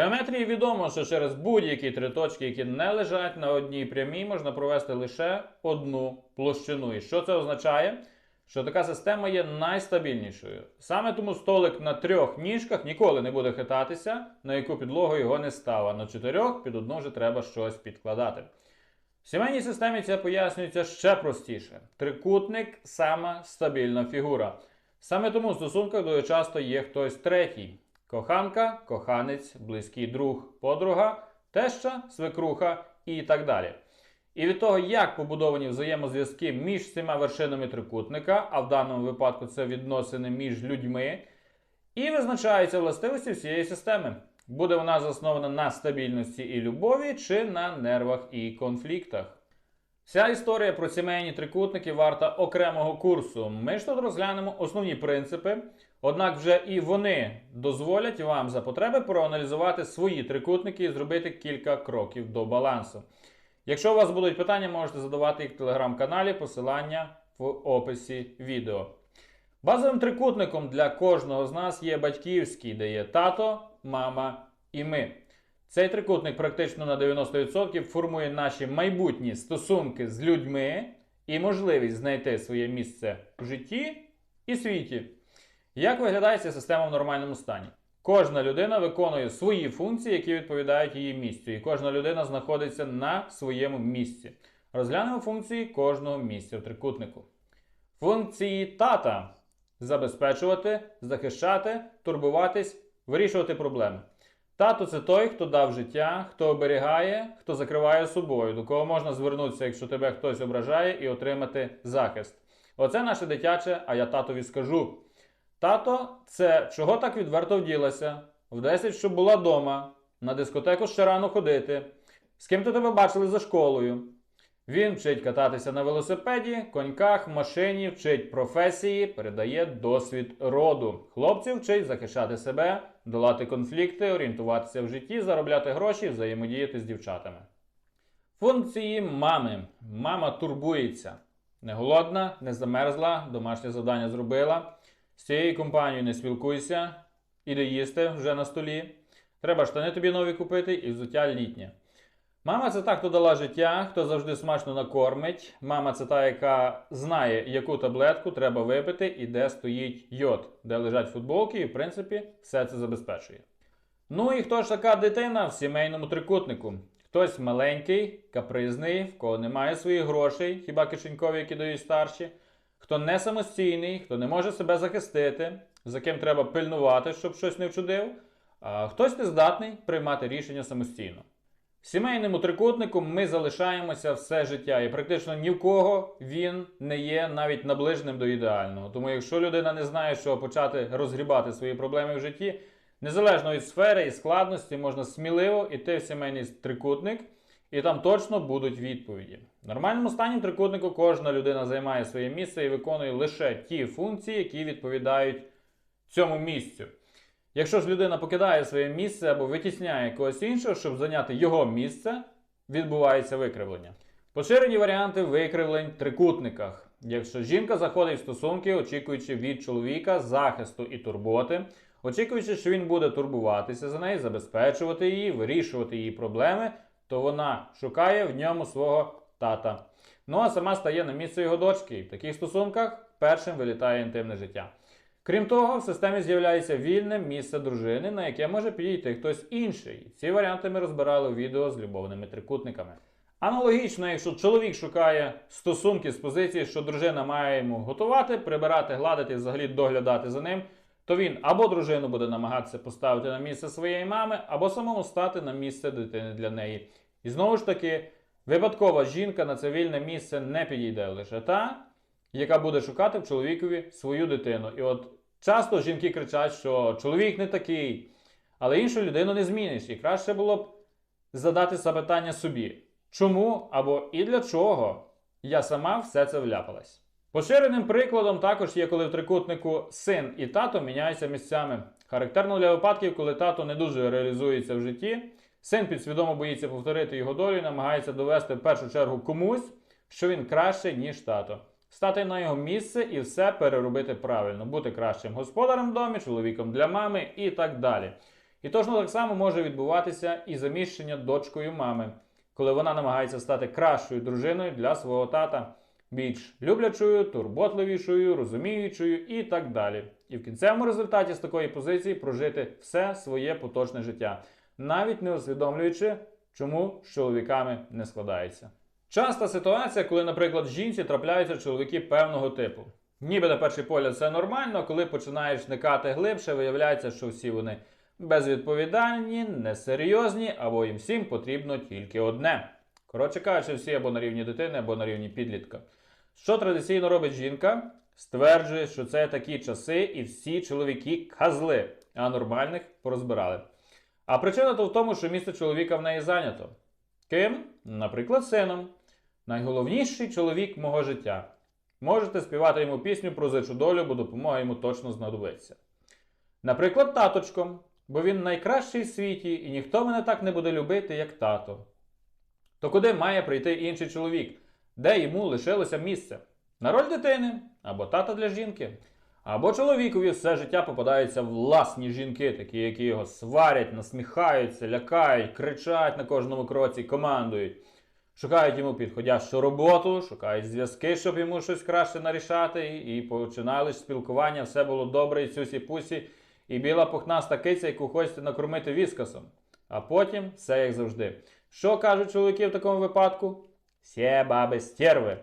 Геометрії відомо, що через будь-які три точки, які не лежать на одній прямій, можна провести лише одну площину. І що це означає? Що така система є найстабільнішою. Саме тому столик на трьох ніжках ніколи не буде хитатися, на яку підлогу його не став, а на чотирьох під одну вже треба щось підкладати. В сімейній системі це пояснюється ще простіше. Трикутник сама стабільна фігура. Саме тому в стосунках дуже часто є хтось третій: коханка, коханець, близький друг, подруга, теща, свекруха і так далі. І від того, як побудовані взаємозв'язки між всіма вершинами трикутника, а в даному випадку це відносини між людьми, і визначаються властивості всієї системи. Буде вона заснована на стабільності і любові, чи на нервах і конфліктах. Вся історія про сімейні трикутники варта окремого курсу. Ми ж тут розглянемо основні принципи, однак вже і вони дозволять вам за потреби проаналізувати свої трикутники і зробити кілька кроків до балансу. Якщо у вас будуть питання, можете задавати їх в телеграм-каналі, посилання в описі відео. Базовим трикутником для кожного з нас є батьківський, де є тато, мама і ми. Цей трикутник практично на 90% формує наші майбутні стосунки з людьми і можливість знайти своє місце в житті і світі. Як виглядає ця система в нормальному стані? Кожна людина виконує свої функції, які відповідають її місцю, і кожна людина знаходиться на своєму місці. Розглянемо функції кожного місця в трикутнику. Функції тата забезпечувати, захищати, турбуватись, вирішувати проблеми. Тато це той, хто дав життя, хто оберігає, хто закриває собою, до кого можна звернутися, якщо тебе хтось ображає, і отримати захист. Оце наше дитяче, а я татові скажу. Тато це чого так відверто вділася, в 10, щоб була дома, на дискотеку ще рано ходити, з ким то тебе бачили за школою. Він вчить кататися на велосипеді, коньках, машині, вчить професії, передає досвід роду. Хлопців вчить захищати себе, долати конфлікти, орієнтуватися в житті, заробляти гроші, взаємодіяти з дівчатами. Функції мами. Мама турбується. Не голодна, не замерзла, домашнє завдання зробила. З цією компанією не спілкуйся, іди їсти вже на столі. Треба штани тобі нові купити і взуття літнє. Мама це та, хто дала життя, хто завжди смачно накормить. Мама це та, яка знає, яку таблетку треба випити і де стоїть йод, де лежать футболки, і в принципі все це забезпечує. Ну і хто ж така дитина в сімейному трикутнику? Хтось маленький, капризний, в кого немає своїх грошей, хіба кишенькові, які дають старші, хто не самостійний, хто не може себе захистити, за ким треба пильнувати, щоб щось не вчудив, а хтось не здатний приймати рішення самостійно. В сімейному трикутнику ми залишаємося все життя, і практично ні в кого він не є навіть наближеним до ідеального. Тому якщо людина не знає, що почати розгрібати свої проблеми в житті, незалежно від сфери і складності, можна сміливо йти в сімейний трикутник, і там точно будуть відповіді. В нормальному стані трикутнику кожна людина займає своє місце і виконує лише ті функції, які відповідають цьому місцю. Якщо ж людина покидає своє місце або витісняє когось іншого, щоб зайняти його місце, відбувається викривлення. Поширені варіанти викривлень в трикутниках. Якщо жінка заходить в стосунки, очікуючи від чоловіка захисту і турботи, очікуючи, що він буде турбуватися за неї, забезпечувати її, вирішувати її проблеми, то вона шукає в ньому свого тата. Ну а сама стає на місце його дочки. І в таких стосунках першим вилітає інтимне життя. Крім того, в системі з'являється вільне місце дружини, на яке може підійти хтось інший. Ці варіанти ми розбирали у відео з любовними трикутниками. Аналогічно, якщо чоловік шукає стосунки з позиції, що дружина має йому готувати, прибирати, гладити взагалі доглядати за ним, то він або дружину буде намагатися поставити на місце своєї мами, або самому стати на місце дитини для неї. І знову ж таки, випадкова жінка на це вільне місце не підійде лише та, яка буде шукати в чоловікові свою дитину. І от часто жінки кричать, що чоловік не такий, але іншу людину не зміниш. І краще було б задати запитання собі, чому або і для чого я сама все це вляпалась. Поширеним прикладом також є, коли в трикутнику син і тато міняються місцями. Характерно для випадків, коли тато не дуже реалізується в житті, син підсвідомо боїться повторити його долю і намагається довести в першу чергу комусь, що він краще, ніж тато. Стати на його місце і все переробити правильно, бути кращим господарем в домі, чоловіком для мами і так далі. І точно так само може відбуватися і заміщення дочкою мами, коли вона намагається стати кращою дружиною для свого тата, більш люблячою, турботливішою, розуміючою і так далі. І в кінцевому результаті з такої позиції прожити все своє поточне життя, навіть не усвідомлюючи, чому з чоловіками не складається. Часта ситуація, коли, наприклад, жінці трапляються чоловіки певного типу. Ніби на перший погляд це нормально, коли починаєш вникати глибше, виявляється, що всі вони безвідповідальні, несерйозні, або їм всім потрібно тільки одне. Коротше кажучи, всі або на рівні дитини, або на рівні підлітка. Що традиційно робить жінка? Стверджує, що це такі часи, і всі чоловіки казли, а нормальних порозбирали. А причина то в тому, що місце чоловіка в неї зайнято. Ким? Наприклад, сином. Найголовніший чоловік мого життя. Можете співати йому пісню про зичу долю, бо допомога йому точно знадобиться. Наприклад, таточком, бо він найкращий в світі, і ніхто мене так не буде любити, як тато. То куди має прийти інший чоловік, де йому лишилося місце? На роль дитини або тата для жінки. Або чоловікові все життя попадаються власні жінки, такі, які його сварять, насміхаються, лякають, кричать на кожному кроці, командують. Шукають йому підходящу роботу, шукають зв'язки, щоб йому щось краще нарішати, і починали ж спілкування, все було добре, і сюсі-пусі, і біла пухнаста киця, яку хочете накормити віскасом. А потім все як завжди. Що кажуть чоловіки в такому випадку? Всі баби стерви.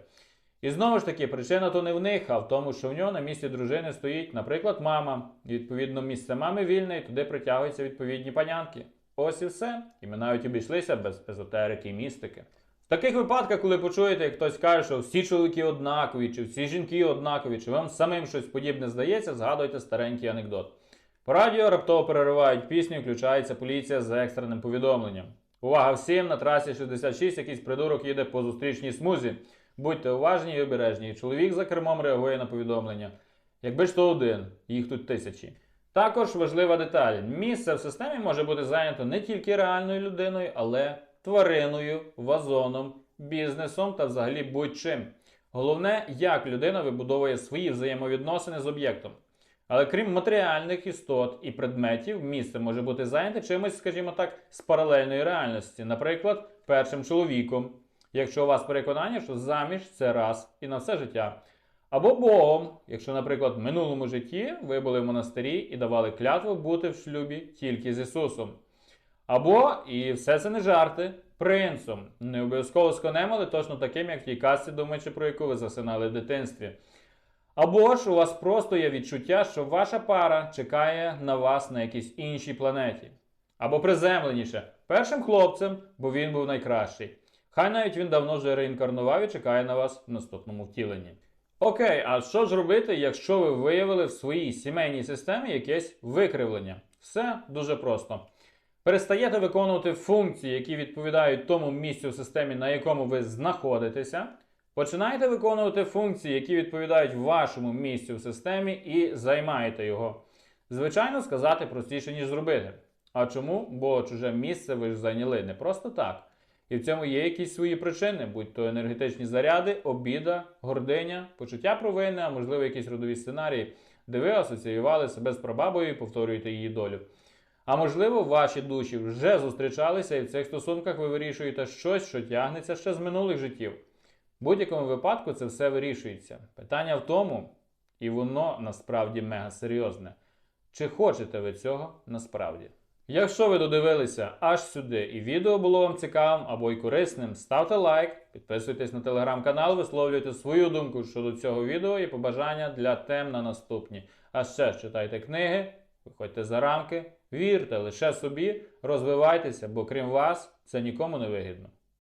І знову ж таки, причина то не в них, а в тому, що в нього на місці дружини стоїть, наприклад, мама. І відповідно місце мами вільне, і туди притягуються відповідні панянки. Ось і все. І ми навіть обійшлися без езотерики і містики. В таких випадках, коли почуєте, як хтось каже, що всі чоловіки однакові, чи всі жінки однакові, чи вам самим щось подібне здається, згадуйте старенький анекдот. По радіо раптово переривають пісню, включається поліція з екстреним повідомленням. Увага всім! На трасі 66 якийсь придурок їде по зустрічній смузі. Будьте уважні і обережні. Чоловік за кермом реагує на повідомлення. Якби ж то один, їх тут тисячі. Також важлива деталь: місце в системі може бути зайнято не тільки реальною людиною, але твариною, вазоном, бізнесом та взагалі будь-чим. Головне, як людина вибудовує свої взаємовідносини з об'єктом. Але крім матеріальних істот і предметів, місце може бути зайняте чимось, скажімо так, з паралельної реальності, наприклад, першим чоловіком, якщо у вас переконання, що заміж це раз і на все життя. Або Богом, якщо, наприклад, в минулому житті ви були в монастирі і давали клятву бути в шлюбі тільки з Ісусом. Або, і все це не жарти, принцом. Не обов'язково з конем, але точно таким, як в тій казці, думаючи, про яку ви засинали в дитинстві. Або ж у вас просто є відчуття, що ваша пара чекає на вас на якійсь іншій планеті. Або приземленіше, першим хлопцем, бо він був найкращий. Хай навіть він давно вже реінкарнував і чекає на вас в наступному втіленні. Окей, а що ж робити, якщо ви виявили в своїй сімейній системі якесь викривлення? Все дуже просто. Перестаєте виконувати функції, які відповідають тому місцю в системі, на якому ви знаходитеся. Починаєте виконувати функції, які відповідають вашому місцю в системі, і займаєте його. Звичайно, сказати простіше, ніж зробити. А чому? Бо чуже місце ви ж зайняли не просто так. І в цьому є якісь свої причини, будь то енергетичні заряди, обіда, гординя, почуття провини, а можливо якісь родові сценарії, де ви асоціювали себе з прабабою і повторюєте її долю. А можливо, ваші душі вже зустрічалися, і в цих стосунках ви вирішуєте щось, що тягнеться ще з минулих життів. В будь-якому випадку це все вирішується. Питання в тому, і воно насправді мега серйозне. Чи хочете ви цього насправді? Якщо ви додивилися аж сюди і відео було вам цікавим або й корисним, ставте лайк, підписуйтесь на телеграм-канал, висловлюйте свою думку щодо цього відео і побажання для тем на наступні. А ще читайте книги, виходьте за рамки, вірте лише собі, розвивайтеся, бо крім вас це нікому не вигідно.